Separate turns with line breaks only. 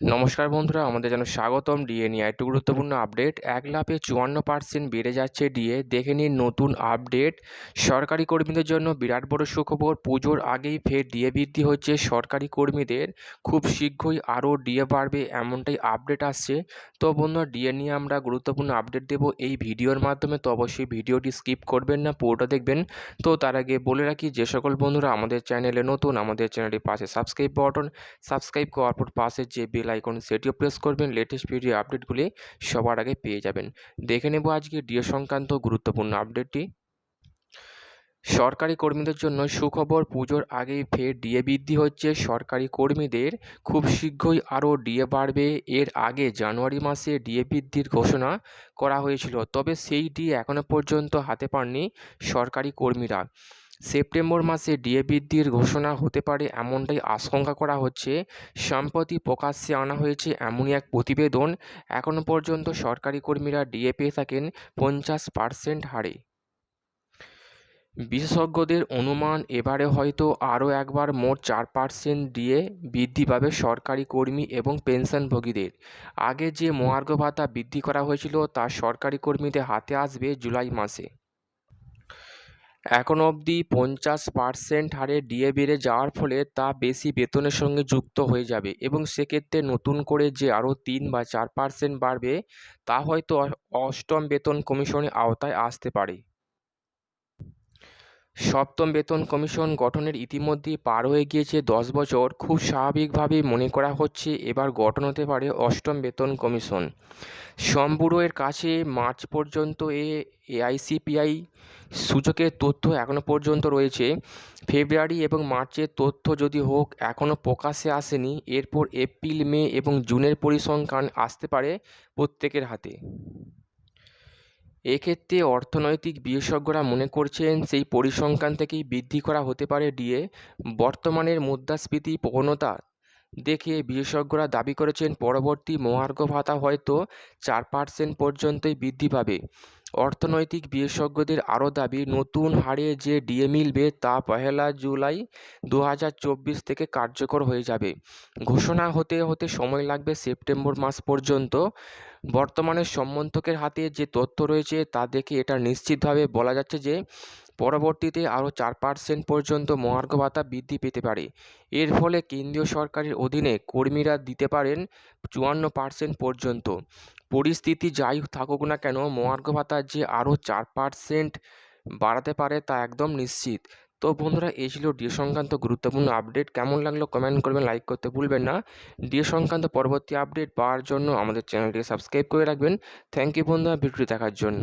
নমস্কার বন্ধুরা, আমাদের যেন স্বাগতম ডিএ নিয়ে একটু গুরুত্বপূর্ণ আপডেট। এক লাফে চুয়ান্ন পার্সেন্ট বেড়ে যাচ্ছে ডিএ। দেখে নিন নতুন আপডেট। সরকারি কর্মীদের জন্য বিরাট বড় সুখবর। পুজোর আগেই ফের ডিএ বৃদ্ধি হচ্ছে। সরকারি কর্মীদের খুব শীঘ্রই আরও ডিএ বাড়বে এমনটাই আপডেট আসছে। তো বন্ধুরা, ডিএ নিয়ে আমরা গুরুত্বপূর্ণ আপডেট দেব এই ভিডিওর মাধ্যমে। তো অবশ্যই ভিডিওটি স্কিপ করবেন না, পুরোটা দেখবেন। তো তার আগে বলে রাখি, যে সকল বন্ধুরা আমাদের চ্যানেলে নতুন, আমাদের চ্যানেলটির পাশে সাবস্ক্রাইব বাটন, সাবস্ক্রাইব করার পর পাশে যে বেল আইকন সেটিও প্রেস করবেন লেটেস্ট ভিডিও আপডেটগুলি সবার আগে পেয়ে যাবেন। দেখে নেব আজকে ডিও সংক্রান্ত গুরুত্বপূর্ণ আপডেটটি সরকারি কর্মীদের জন্য সুখবর, পুজোর আগেই ফের ডিএ বৃদ্ধি হচ্ছে। সরকারি কর্মীদের খুব শীঘ্রই আরও ডিএ বাড়বে। এর আগে জানুয়ারি মাসে ডিএ বৃদ্ধির ঘোষণা করা হয়েছিল, তবে সেই ডিএ এখনও পর্যন্ত হাতে পাননি সরকারি কর্মীরা। সেপ্টেম্বর মাসে ডিএ বৃদ্ধির ঘোষণা হতে পারে এমনটাই আশঙ্কা করা হচ্ছে। সম্প্রতি প্রকাশ্যে আনা হয়েছে এমনই এক প্রতিবেদন। এখনও পর্যন্ত সরকারি কর্মীরা ডিএ পেয়ে থাকেন পঞ্চাশ পার্সেন্ট হারে। বিশেষজ্ঞদের অনুমান, এবারে হয়তো আরও একবার মোট চার পার্সেন্ট ডিএ বৃদ্ধি পাবে সরকারি কর্মী এবং পেনশনভোগীদের। আগে যে মহার্ঘ ভাতা বৃদ্ধি করা হয়েছিল তা সরকারি কর্মীদের হাতে আসবে জুলাই মাসে। এখন অবধি পঞ্চাশ পার্সেন্ট হারে ডিএ বেড়ে যাওয়ার ফলে তা বেশি বেতনের সঙ্গে যুক্ত হয়ে যাবে এবং সেক্ষেত্রে নতুন করে যে আরও তিন বা চার পার্সেন্ট বাড়বে, তা হয়তো অষ্টম বেতন কমিশনের আওতায় আসতে পারে। সপ্তম বেতন কমিশন গঠনের ইতিমধ্যেই পার হয়ে গিয়েছে দশ বছর। খুব স্বাভাবিকভাবেই মনে করা হচ্ছে এবার গঠন হতে পারে অষ্টম বেতন কমিশন। শ্রম কাছে মার্চ পর্যন্ত এ এআইসিপিআই সূচকের তথ্য এখনও পর্যন্ত রয়েছে। ফেব্রুয়ারি এবং মার্চের তথ্য যদি হোক এখনও প্রকাশ্যে আসেনি। এরপর এপ্রিল, মে এবং জুনের পরিসংখ্যান আসতে পারে প্রত্যেকের হাতে। এক্ষেত্রে অর্থনৈতিক বিশেষজ্ঞরা মনে করছেন সেই পরিসংখ্যান থেকেই বৃদ্ধি করা হতে পারে ডিএ। বর্তমানের মুদ্রাস্ফীতি প্রবণতা দেখে বিশেষজ্ঞরা দাবি করেছেন, পরবর্তী মহার্ঘ ভাতা হয়তো চার পার্সেন্ট পর্যন্তই বৃদ্ধি পাবে। অর্থনৈতিক বিশেষজ্ঞদের আরও দাবি, নতুন হারে যে ডিএ মিলবে তা পহেলা জুলাই দু হাজার চব্বিশ থেকে কার্যকর হয়ে যাবে। ঘোষণা হতে হতে সময় লাগবে সেপ্টেম্বর মাস পর্যন্ত। বর্তমানে সম্মন্তকের হাতে যে তথ্য রয়েছে তা দেখে এটা নিশ্চিতভাবে বলা যাচ্ছে যে, পরবর্তীতে আরও চার পার্সেন্ট পর্যন্ত মহার্ঘ ভাতা বৃদ্ধি পেতে পারে। এর ফলে কেন্দ্রীয় সরকারের অধীনে কর্মীরা দিতে পারেন চুয়ান্ন পার্সেন্ট পর্যন্ত। পরিস্থিতি যাই থাকুক না কেন, মহার্ঘ ভাতা যে আরও চার পার্সেন্ট বাড়াতে পারে তা একদম নিশ্চিত। তো বন্ধুরা, এই ছিল ডিএ সংক্রান্ত গুরুত্বপূর্ণ আপডেট কেমন লাগল কমেন্ট করবেন লাইক করতে ভুলবেন না। ডিএ সংক্রান্ত পরবর্তী আপডেট পাওয়ার জন্য আমাদের চ্যানেলটিকে সাবস্ক্রাইব করে রাখবেন। থ্যাংক ইউ বন্ধুরা, ভিডিওটি দেখার জন্য।